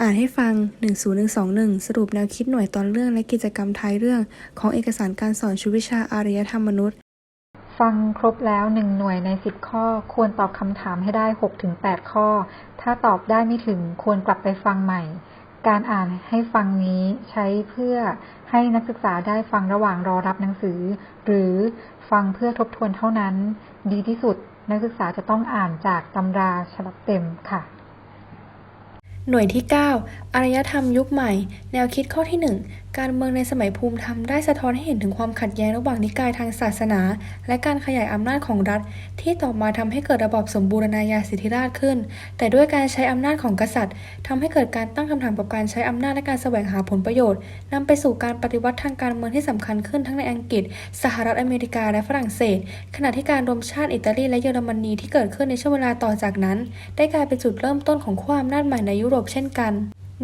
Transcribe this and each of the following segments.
อ่านให้ฟัง 10121 สรุปแนวคิดหน่วยตอนเรื่องและกิจกรรมท้ายเรื่อง ของเอกสารการสอนชุวิชาอารยธรรมมนุษย์ ฟังครบแล้วหนึ่งหน่วยในสิบข้อ ควรตอบคำถามให้ได้หกถึงแปดข้อ ถ้าตอบได้ไม่ถึงควรกลับไปฟังใหม่ การอ่านให้ฟังนี้ใช้เพื่อให้นักศึกษาได้ฟังระหว่างรอรับหนังสือ หรือฟังเพื่อทบทวนเท่านั้น ดีที่สุดนักศึกษาจะต้องอ่านจากตำราฉบับเต็มค่ะ หน่วยที่ 9 อารยธรรมยุคใหม่ แนวคิดข้อที่ 1 การเมืองในสมัยภูมิธรรมได้สะท้อนให้เห็นถึงความขัดแย้งระหว่างนิกายทางศาสนา และการขยายอำนาจของรัฐ ที่ต่อมาทำให้เกิดระบอบสมบูรณาญาสิทธิราชขึ้น แต่ด้วยการใช้อำนาจของกษัตริย์ทำให้เกิดการตั้งคำถามกับการใช้อำนาจและการแสวงหาผลประโยชน์นำไปสู่การปฏิวัติทางการเมืองที่สำคัญขึ้นทั้งในอังกฤษ สหรัฐอเมริกาและฝรั่งเศส ขณะที่การรวมชาติอิตาลีและเยอรมนีที่เกิดขึ้นในช่วงเวลาต่อจากนั้น ได้กลายเป็นจุดเริ่มต้นของขั้วอำนาจใหม่ในยุโรปเช่นกัน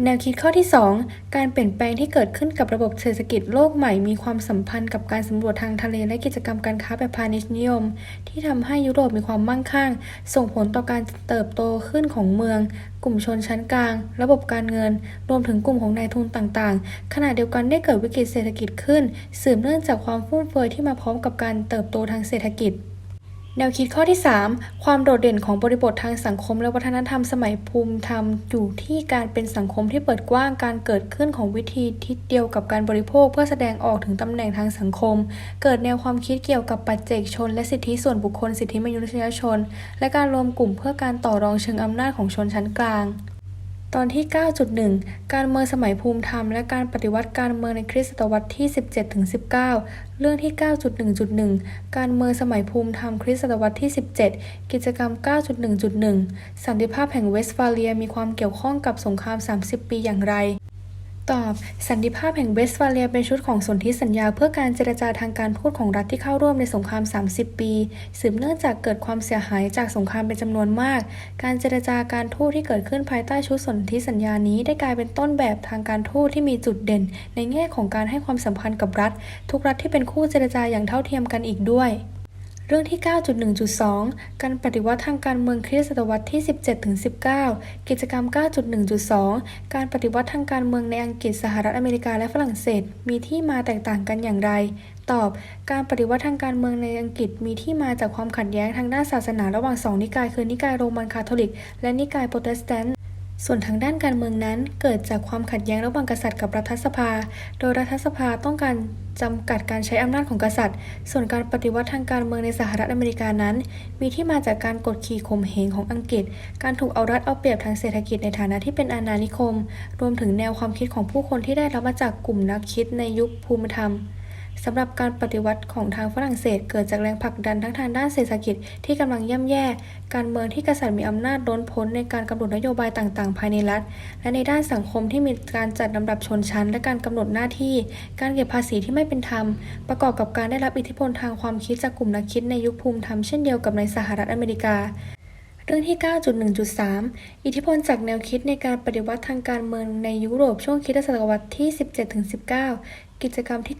แนวคิดข้อที่ 2 การเปลี่ยนแปลงที่เกิดขึ้นกับระบบเศรษฐกิจโลกใหม่มีความสัมพันธ์กับการสำรวจทางทะเลและกิจกรรมการค้าแบบพาณิชย์นิยม ที่ทำให้ยุโรปมีความมั่งคั่ง ส่งผลต่อการเติบโตขึ้นของเมือง กลุ่มชนชั้นกลาง ระบบการเงิน รวมถึงกลุ่มของนายทุนต่างๆ ขณะเดียวกันได้เกิดวิกฤตเศรษฐกิจขึ้น สืบเนื่องจากความฟุ่มเฟือยที่มาพร้อมกับการเติบโตทางเศรษฐกิจ แนวคิดข้อที่ 3 ความโดดเด่นของบริบททางสังคมและวัฒนธรรมสมัยภูมิธรรม อยู่ที่การเป็นสังคมที่เปิดกว้างการเกิดขึ้นของวิธีทิศเดียวกับการบริโภคเพื่อแสดงออกถึงตำแหน่งทางสังคม เกิดแนวความคิดเกี่ยวกับปัจเจกชน และสิทธิส่วนบุคคลสิทธิมนุษยชน และการรวมกลุ่มเพื่อการต่อรองเชิงอำนาจของชนชั้นกลาง ตอนที่ 9.1 การเมืองสมัยภูมิธรรม และการปฏิวัติการเมืองในคริสตศตวรรษที่ 17-19 เรื่องที่ 9.1.1 การเมืองสมัยภูมิธรรมคริสตศตวรรษที่ 17 กิจกรรม 9.1.1 สันติภาพแห่งเวสต์ฟาเลียมีความเกี่ยวข้องกับสงคราม 30 ปีอย่างไร ตอบ สันติภาพแห่งเวสต์ฟาเลียเป็นชุดของสนธิสัญญาเพื่อการเจรจาทางการทูตของรัฐที่เข้าร่วมในสงคราม 30 ปี สืบเนื่องจากเกิดความเสียหายจากสงครามเป็นจำนวนมาก การเจรจาการทูตที่เกิดขึ้นภายใต้ชุดสนธิสัญญานี้ได้กลายเป็นต้นแบบทางการทูตที่มีจุดเด่น ในแง่ของการให้ความสำคัญกับรัฐ ทุกรัฐที่เป็นคู่เจรจาอย่างเท่าเทียมกันอีกด้วย รื่องที่ 9.1.2 การปฏิวัติทางการเมืองคริสตศตวรรษที่ 17-19 กิจกรรม 9.1.2 การปฏิวัติทางการเมืองในอังกฤษสหรัฐอเมริกาและฝรั่งเศส มีที่มาแตกต่างกันอย่างไร ตอบ การปฏิวัติทางการเมืองในอังกฤษมีที่มาจากความขัดแย้งทางด้านศาสนาระหว่างสองนิกายคือนิกายโรมันคาทอลิก และนิกายโปรเตสแตนต์ ส่วนทางด้านการเมืองนั้นเกิดจากความขัดแย้งระหว่างกษัตริย์กับรัฐสภา โดยรัฐสภาต้องการจำกัดการใช้อำนาจของกษัตริย์ ส่วนการปฏิวัติทางการเมืองในสหรัฐอเมริกานั้น มีที่มาจากการกดขี่ข่มเหงของอังกฤษ การถูกเอารัดเอาเปรียบทางเศรษฐกิจในฐานะที่เป็นอาณานิคม รวมถึงแนวความคิดของผู้คนที่ได้รับมาจากกลุ่มนักคิดในยุคภูมิธรรม สำหรับการปฏิวัติของทางฝรั่งเศส เกิดจากแรงผลักดันทั้งทางด้านเศรษฐกิจที่กำลังย่ำแย่ การเมืองที่กษัตริย์มีอำนาจล้นพ้นในการกำหนดนโยบายต่างๆ ภายในรัฐ และในด้านสังคมที่มีการจัดลำดับชนชั้น และการกำหนดหน้าที่ การเก็บภาษีที่ไม่เป็นธรรม ประกอบกับการได้รับอิทธิพลทางความคิดจากกลุ่มนักคิดในยุคภูมิธรรมเช่นเดียวกับในสหรัฐอเมริกาเรื่องที่ 9.1.3 อิทธิพลจากแนวคิดในการปฏิวัติทางการเมืองในยุโรปช่วงคริสตศตวรรษที่ 17-19 กิจกรรมที่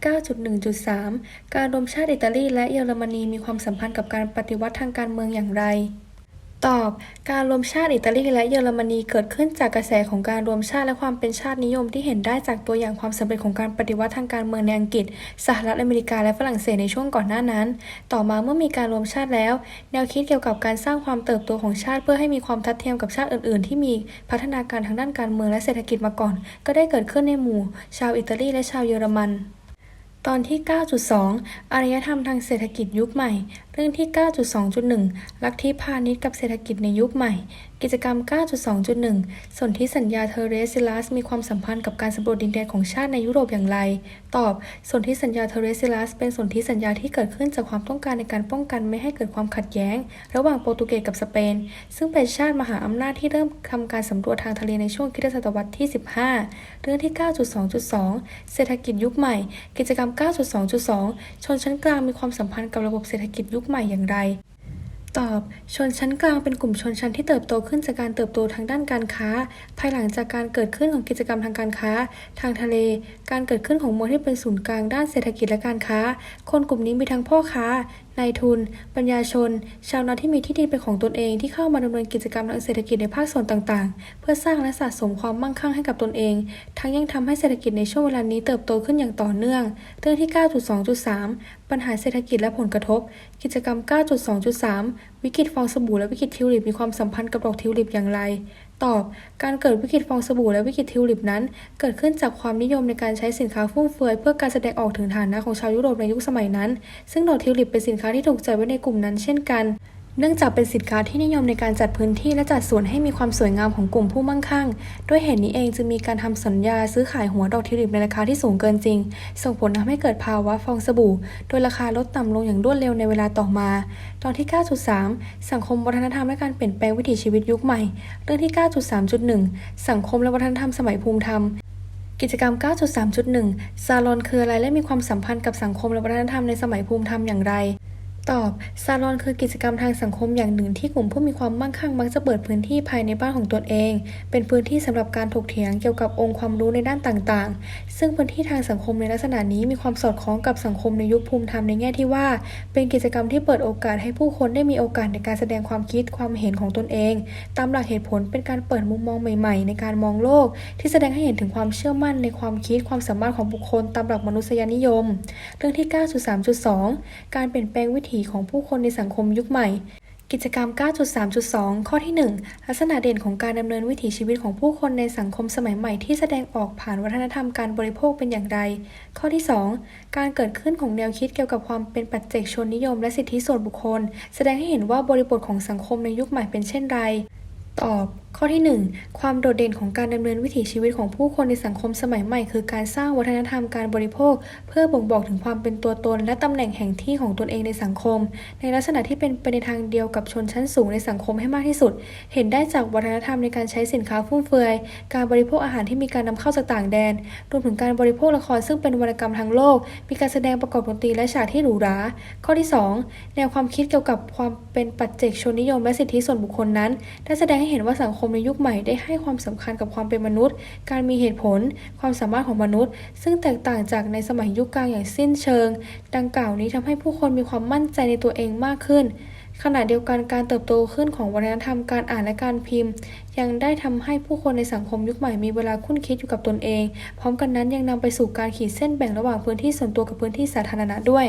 9.1.3 การรวมชาติอิตาลีและเยอรมนีมีความสัมพันธ์กับการปฏิวัติทางการเมืองอย่างไร ตอบ การรวมชาติอิตาลีและเยอรมนีเกิดขึ้นจากกระแสของการรวมชาติและความเป็นชาตินิยมที่เห็นได้จากตัวอย่างความสำเร็จของการปฏิวัติทางการเมืองในอังกฤษ สหรัฐอเมริกาและฝรั่งเศสในช่วงก่อนหน้านั้น ต่อมาเมื่อมีการรวมชาติแล้ว แนวคิดเกี่ยวกับการสร้างความเติบโตของชาติเพื่อให้มีความทัดเทียมกับชาติอื่น ๆ ที่มีพัฒนาการทางด้านการเมืองและเศรษฐกิจมาก่อน ก็ได้เกิดขึ้นในหมู่ ชาวอิตาลีและชาวเยอรมัน ตอนที่ 9.2 อารยธรรมทางเศรษฐกิจยุคใหม่ เรื่องที่ 9.2.1 ลัทธิพาณิชย์กับเศรษฐกิจในยุคใหม่ กิจกรรม 9.2.1 สนธิสัญญาเทเรซิลัสมีความสัมพันธ์กับการสำรวจดินแดนของชาติในยุโรปอย่างไร ตอบ สนธิสัญญาเทเรซิลัสเป็นสนธิสัญญาที่เกิดขึ้นจากความต้องการในการป้องกันไม่ให้เกิดความขัดแย้ง ระหว่างโปรตุเกสกับสเปน ซึ่งเป็นชาติมหาอำนาจที่เริ่มทำการสำรวจทางทะเลในช่วงคริสตศตวรรษที่ 15 เรื่องที่ 9.2.2 เศรษฐกิจยุคใหม่ กิจกรรม 9.2.2 ชนชั้นกลางมีความสัมพันธ์กับระบบเศรษฐกิจยุคใหม่อย่างไร ตอบ ชนชั้นกลางเป็นกลุ่มชนชั้นที่เติบโตขึ้นจากการเติบโตทางด้านการค้า ภายหลังจากการเกิดขึ้นของกิจกรรมทางการค้า ทางทะเล การเกิดขึ้นของเมืองที่เป็นศูนย์กลางด้านเศรษฐกิจและการค้า คนกลุ่มนี้มีทั้งพ่อค้า นายทุน ปัญญาชน ชาวนาที่มีที่ดินเป็นของตนเองที่เข้ามาดำเนินกิจกรรมทางเศรษฐกิจในภาคส่วนต่างๆ เพื่อสร้างและสะสมความมั่งคั่งให้กับตนเอง ทั้งยังทำให้เศรษฐกิจในช่วงเวลานี้เติบโตขึ้นอย่างต่อเนื่อง เรื่องที่ 9.2.3 ปัญหาเศรษฐกิจและผลกระทบ กิจกรรม 9.2.3 วิกฤตฟองสบู่และวิกฤตทิวลิปมีความสัมพันธ์กับดอกทิวลิปอย่างไร ตอบ การเกิดวิกฤตฟองสบู่และวิกฤตทิวลิปนั้น เกิดขึ้นจากความนิยมในการใช้สินค้าฟุ่มเฟือยเพื่อการแสดงออกถึงฐานะของชาวยุโรปในยุคสมัยนั้น ซึ่งดอกทิวลิปเป็นสินค้าที่ถูกจัดไว้ในกลุ่มนั้นเช่นกัน เนื่องจากเป็นสินค้าที่นิยมในการจัดพื้นที่และจัดสวนให้มีความสวยงามของกลุ่มผู้มั่งคั่ง ด้วยเหตุนี้เองจึงมีการทำสัญญาซื้อขายหัวดอกทิวลิปในราคาที่สูงเกินจริง ส่งผลทำให้เกิดภาวะฟองสบู่ โดยราคาลดต่ำลงอย่างรวดเร็วในเวลาต่อมา ตอนที่ 9.3 สังคมวัฒนธรรมและการเปลี่ยนแปลงวิถีชีวิตยุคใหม่ เรื่องที่ 9.3.1 สังคมและวัฒนธรรมสมัยภูมิธรรมกิจกรรม 9.3.1 ซาลอนคืออะไรและมีความสัมพันธ์กับสังคมและวัฒนธรรมในสมัยภูมิธรรมอย่างไร ตอบซาลอนคือกิจกรรมทางสังคมอย่างหนึ่งที่กลุ่มผู้มีความมั่งคั่งมักจะเปิดพื้นที่ภายในบ้านของตนเอง เป็นพื้นที่สำหรับการถกเถียงเกี่ยวกับองค์ความรู้ในด้านต่างๆ ซึ่งพื้นที่ทางสังคมในลักษณะนี้มีความสอดคล้องกับสังคมในยุคภูมิธรรมในแง่ที่ว่า เป็นกิจกรรมที่เปิดโอกาสให้ผู้คนได้มีโอกาสในการแสดงความคิดความเห็นของตนเอง ตามหลักเหตุผลเป็นการเปิดมุมมองใหม่ ๆ ในการมองโลก ที่แสดงให้เห็นถึงความเชื่อมั่นในความคิดความสามารถของบุคคลตามหลักมนุษยนิยม เรื่องที่ 9.3.2 การเปลี่ยนแปลงวิถีของผู้คนในสังคมยุคใหม่ กิจกรรม 9.3.2 ข้อที่ 1 ลักษณะเด่นของการดำเนินวิถีชีวิตของผู้คนในสังคมสมัยใหม่ที่แสดงออกผ่านวัฒนธรรมการบริโภคเป็นอย่างไร ข้อที่ 2 การเกิดขึ้นของแนวคิดเกี่ยวกับความเป็นปัจเจกชนนิยมและสิทธิส่วนบุคคล แสดงให้เห็นว่าบริบทของสังคมในยุคใหม่เป็นเช่นไร ตอบ ข้อที่ 1 ความโดดเด่นของการดำเนินวิถีชีวิตของผู้คนในสังคมสมัยใหม่ คือการสร้างวัฒนธรรมการบริโภค เพื่อบ่งบอกถึงความเป็นตัวตน และตำแหน่งแห่งที่ของตนเองในสังคม ในลักษณะที่เป็นไปในทางเดียวกับชนชั้นสูงในสังคมให้มากที่สุด เห็นได้จากวัฒนธรรมในการใช้สินค้าฟุ่มเฟือย การบริโภคอาหารที่มีการนำเข้าจากต่างแดน รวมถึงการบริโภคละครซึ่งเป็นวรรณกรรมทางโลก มีการแสดงประกอบดนตรีและฉากที่หรูหรา ข้อที่ 2 แนวความคิดเกี่ยวกับความเป็นปัจเจกชนนิยมและสิทธิส่วนบุคคลนั้น ได้แสดงให้เห็นว่าสังคมในยุคใหม่ได้ให้ความสำคัญกับความเป็นมนุษย์ การมีเหตุผล ความสามารถของมนุษย์ ซึ่งแตกต่างจากในสมัยยุคกลางอย่างสิ้นเชิง ดังกล่าวนี้ทำให้ผู้คนมีความมั่นใจในตัวเองมากขึ้น ขณะเดียวกันการเติบโตขึ้นของวัฒนธรรมการอ่านและการพิมพ์ ยังได้ทำให้ผู้คนในสังคมยุคใหม่มีเวลาคุ้นคิดอยู่กับตนเอง พร้อมกันนั้นยังนำไปสู่การขีดเส้นแบ่งระหว่างพื้นที่ส่วนตัวกับพื้นที่สาธารณะด้วย